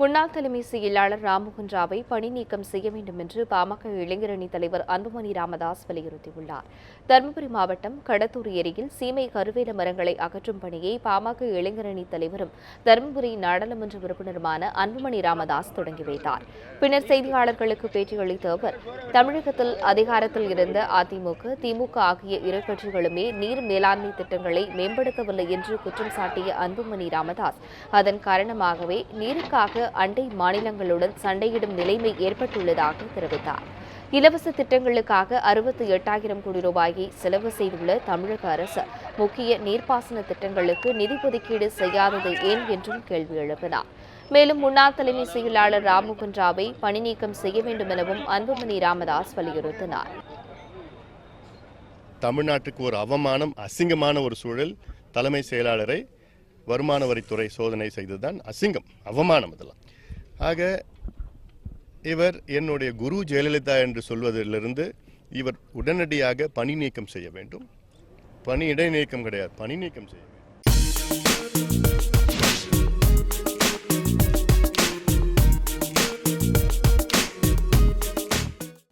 முன்னாள் தலைமை செயலாளர் ராமகுன்றாவை பணி நீக்கம் செய்ய வேண்டும் என்று பாமக இளைஞரணி தலைவர் அன்புமணி ராமதாஸ் வலியுறுத்தியுள்ளார். தருமபுரி மாவட்டம் கடத்தூர் ஏரியில் சீமை கருவேல மரங்களை அகற்றும் பணியை பாமக இளைஞரணி தலைவரும் தருமபுரி நாடாளுமன்ற உறுப்பினருமான அன்புமணி ராமதாஸ் தொடங்கி வைத்தார். பின்னர் செய்தியாளர்களுக்கு பேட்டியளித்த அவர் தமிழகத்தில் அதிகாரத்தில் இருந்த அதிமுக திமுக ஆகிய இரு கட்சிகளுமே நீர் மேலாண்மை திட்டங்களை மேம்படுத்தவில்லை என்று குற்றம் சாட்டிய அன்புமணி ராமதாஸ் அதன் காரணமாகவே நீருக்காக அண்டை மாநிலங்களுடன் சண்டையிடும் நிலைமை ஏற்பட்டுள்ளதாக தெரிவித்தார். இலவச திட்டங்களுக்காக அறுபத்தி எட்டாயிரம் கோடி ரூபாயை செலவு செய்துள்ள தமிழக அரசு முக்கிய நீர்ப்பாசன திட்டங்களுக்கு நிதி ஒதுக்கீடு செய்யாதது ஏன் என்றும் கேள்வி எழுப்பினார். மேலும் முன்னாள் தலைமை செயலாளர் ராம்மோகன் ராவை பணி செய்ய வேண்டும் எனவும் அன்புமணி ராமதாஸ் வலியுறுத்தினார். தமிழ்நாட்டுக்கு ஒரு அவமானம் அசிங்கமான ஒரு சூழல் தலைமை செயலாளரை வருமான வரித்துறை சோதனை செய்ததுதான் அசிங்கம் அவமானம் இதெல்லாம் ஆக இவர் என்னுடைய குரு ஜெயலலிதா என்று சொல்வதிலிருந்து இவர் உடனடியாக பணி நீக்கம் செய்ய வேண்டும். பணி இடைநீக்கம் கிடையாது பணி நீக்கம் செய்ய